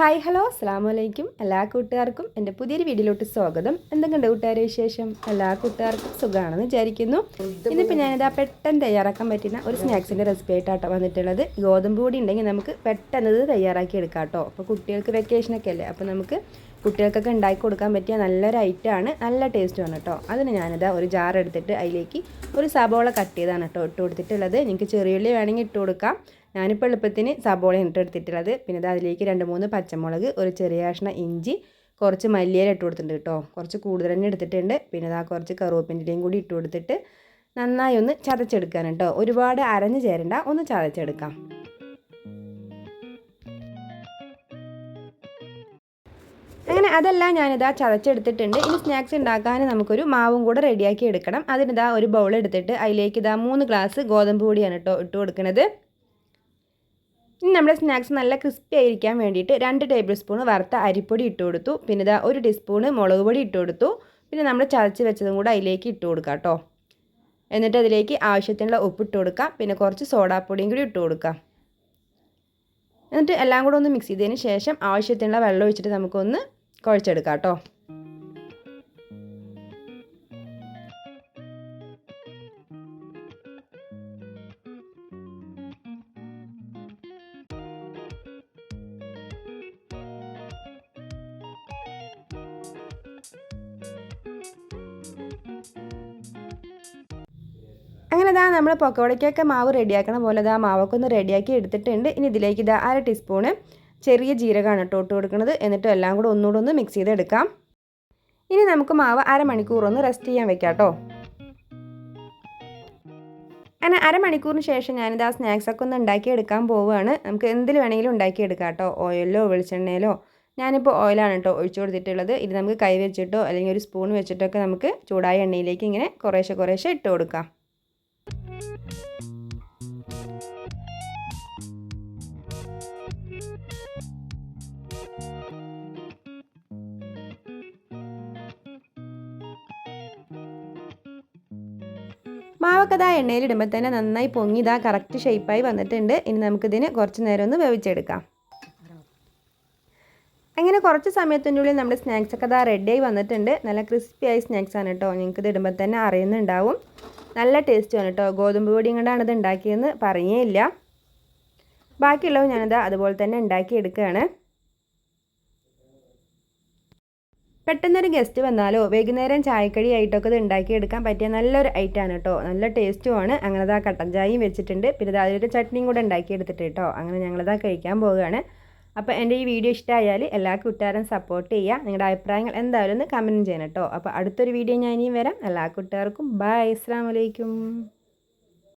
Hi hello അസ്സാം വലൈക്കും എല്ലാ കൂട്ടുകാർക്കും എന്റെ പുതിയൊരു വീഡിയോയിലോട്ട് സ്വാഗതം. എന്തെങ്കിലും കൂട്ടുകാരെ വിശേഷം? എല്ലാ കൂട്ടുകാർക്കും സുഖമാണെന്ന് വിചാരിക്കുന്നു. ഇന്നിപ്പോൾ ഞാനിതാ പെട്ടെന്ന് തയ്യാറാക്കാൻ പറ്റുന്ന ഒരു സ്നാക്സിന്റെ റെസിപ്പി ആയിട്ടാട്ടോ വന്നിട്ടുള്ളത്. ഗോതമ്പ് പൊടി ഉണ്ടെങ്കിൽ നമുക്ക് പെട്ടെന്ന് ഇത് തയ്യാറാക്കി എടുക്കാം കേട്ടോ അപ്പോൾ കുട്ടികൾക്ക് വെക്കേഷനൊക്കെ അല്ലേ? അപ്പോൾ നമുക്ക് കുട്ടികൾക്കൊക്കെ ഉണ്ടാക്കി കൊടുക്കാൻ പറ്റിയ നല്ലൊരു ഐറ്റമാണ് നല്ല ടേസ്റ്റുമാണ് കേട്ടോ അതിന് ഞാനിതാ ഒരു ജാർ എടുത്തിട്ട് അതിലേക്ക് ഒരു സബോള കട്ട് ചെയ്താണ് കേട്ടോ ഇട്ട് കൊടുത്തിട്ടുള്ളത്. നിങ്ങൾക്ക് ചെറിയുള്ളി വേണമെങ്കിൽ ഇട്ട് കൊടുക്കാം. ഞാനിപ്പോൾ എളുപ്പത്തിന് സബോള ഇട്ട് എടുത്തിട്ടുള്ളത്. പിന്നെ അതിലേക്ക് രണ്ട് മൂന്ന് പച്ചമുളക് ഒരു ചെറിയ കഷ്ണം ഇഞ്ചി കുറച്ച് മല്ലിയില ഇട്ട് കൊടുത്തിട്ടുണ്ട് കേട്ടോ കുറച്ച് കൂടുതൽ തന്നെ എടുത്തിട്ടുണ്ട്. പിന്നെ ഇതാ കുറച്ച് കറുവപ്പിന്റെയും കൂടി ഇട്ട് കൊടുത്തിട്ട് നന്നായി ഒന്ന് ചതച്ചെടുക്കാൻ കേട്ടോ ഒരുപാട് അരഞ്ഞ് ചേരണ്ട ഒന്ന് ചതച്ചെടുക്കാം. അങ്ങനെ അതെല്ലാം ഞാനിതാ ചതച്ചെടുത്തിട്ടുണ്ട്. ഇനി സ്നാക്സ് ഉണ്ടാക്കാൻ നമുക്കൊരു മാവും കൂടെ റെഡിയാക്കി എടുക്കണം. അതിനിതാ ഒരു ബൗൾ എടുത്തിട്ട് അതിലേക്ക് ഇതാ മൂന്ന് ഗ്ലാസ് ഗോതമ്പ് പൊടിയാണ് കേട്ടോ ഇട്ട് കൊടുക്കുന്നത് ഇനി നമ്മുടെ സ്നാക്സ് നല്ല ക്രിസ്പി ആയിരിക്കാൻ വേണ്ടിയിട്ട് രണ്ട് ടേബിൾ സ്പൂൺ വറുത്ത അരിപ്പൊടി ഇട്ട് കൊടുത്തു. പിന്നെ ഇതാ ഒരു ടീസ്പൂണ് മുളക് പൊടി ഇട്ട് കൊടുത്തു. പിന്നെ നമ്മൾ ചതച്ച് വെച്ചതും കൂടെ അതിലേക്ക് ഇട്ട് കൊടുക്കാം കേട്ടോ എന്നിട്ട് അതിലേക്ക് ആവശ്യത്തിനുള്ള ഉപ്പ് ഇട്ട് കൊടുക്കാം. പിന്നെ കുറച്ച് സോഡാപ്പൊടിയും കൂടി ഇട്ട് കൊടുക്കാം. എന്നിട്ട് എല്ലാം കൂടെ ഒന്ന് മിക്സ് ചെയ്തതിന് ശേഷം ആവശ്യത്തിനുള്ള വെള്ളം ഒഴിച്ചിട്ട് നമുക്കൊന്ന് കുഴച്ചെടുക്കാം കേട്ടോ അങ്ങനെ ഇതാ നമ്മൾ പൊക്കവടയ്ക്കൊക്കെ മാവ് റെഡിയാക്കണ പോലെ ഇതാ മാവൊക്കെ ഒന്ന് റെഡിയാക്കി എടുത്തിട്ടുണ്ട്. ഇനി ഇതിലേക്ക് ഇതാ അര ടീസ്പൂണ് ചെറിയ ജീരകമാണ് കേട്ടോ ഇട്ട് കൊടുക്കുന്നത്. എന്നിട്ട് എല്ലാം കൂടെ ഒന്നുകൂടെ ഒന്ന് മിക്സ് ചെയ്തെടുക്കാം. ഇനി നമുക്ക് മാവ് അരമണിക്കൂർ ഒന്ന് റെസ്റ്റ് ചെയ്യാൻ വെക്കാം കേട്ടോ. അങ്ങനെ അരമണിക്കൂറിന് ശേഷം ഞാനിത് ആ സ്നാക്സൊക്കെ ഒന്ന് ഉണ്ടാക്കിയെടുക്കാൻ പോവുകയാണ്. നമുക്ക് എന്തിൽ വേണമെങ്കിലും ഉണ്ടാക്കിയെടുക്കാം കേട്ടോ. ഓയിലോ വെളിച്ചെണ്ണയിലോ. ഞാനിപ്പോൾ ഓയിലാണ് കേട്ടോ ഒഴിച്ചു കൊടുത്തിട്ടുള്ളത്. ഇത് നമുക്ക് കൈ വെച്ചിട്ടോ അല്ലെങ്കിൽ ഒരു സ്പൂൺ വെച്ചിട്ടൊക്കെ നമുക്ക് ചൂടായ എണ്ണയിലേക്ക് ഇങ്ങനെ കുറേശ്ശെ കുറേശ്ശെ ഇട്ട് കൊടുക്കാം. മാവൊക്കെ ഇതാ എണ്ണയിലിടുമ്പോൾ തന്നെ നന്നായി പൊങ്ങി ഇതാ കറക്റ്റ് ഷേപ്പായി വന്നിട്ടുണ്ട്. ഇനി നമുക്കിതിന് കുറച്ച് നേരം ഒന്ന് വേവിച്ചെടുക്കാം. അങ്ങനെ കുറച്ച് സമയത്തിന്റെ ഉള്ളിൽ നമ്മുടെ സ്നാക്സ് ഒക്കെ ഇതാ റെഡിയായി വന്നിട്ടുണ്ട്. നല്ല ക്രിസ്പി ആയി സ്നാക്സ് ആണ് കേട്ടോ നിങ്ങൾക്ക് ഇത് ഇടുമ്പോൾ തന്നെ അറിയുന്നുണ്ടാവും. നല്ല ടേസ്റ്റുമാണ് കേട്ടോ ഗോതമ്പ് പൊടിയും കൊണ്ടാണ് ഇത് ഉണ്ടാക്കിയതെന്ന് പറയേ ഇല്ല ബാക്കിയുള്ളവ ഞാനിത് അതുപോലെ തന്നെ ഉണ്ടാക്കി പെട്ടെന്നൊരു ഗസ്റ്റ് വന്നാലോ വൈകുന്നേരം ചായക്കടി ആയിട്ടൊക്കെ ഇത് ഉണ്ടാക്കിയെടുക്കാൻ പറ്റിയ നല്ലൊരു ഐറ്റമാണ് കേട്ടോ നല്ല ടേസ്റ്റുമാണ് അങ്ങനെ ഇതാ കട്ടൻ ചായയും വെച്ചിട്ടുണ്ട്. പിന്നെ അതിലൊരു ചട്നിയും കൂടെ ഉണ്ടാക്കിയെടുത്തിട്ട് കേട്ടോ അങ്ങനെ ഞങ്ങളിതാ കഴിക്കാൻ പോവുകയാണ്. അപ്പോൾ എന്റെ ഈ വീഡിയോ ഇഷ്ടമായാൽ എല്ലാ കൂട്ടുകാരും സപ്പോർട്ട് ചെയ്യുക നിങ്ങളുടെ അഭിപ്രായങ്ങൾ എന്തായാലും ഒന്ന് കമന്റ് ചെയ്യണം കേട്ടോ അപ്പോൾ അടുത്തൊരു വീഡിയോ ഞാൻ ഇനിയും വരാം. എല്ലാ കൂട്ടുകാർക്കും ബൈ അസ്സാം വലൈക്കും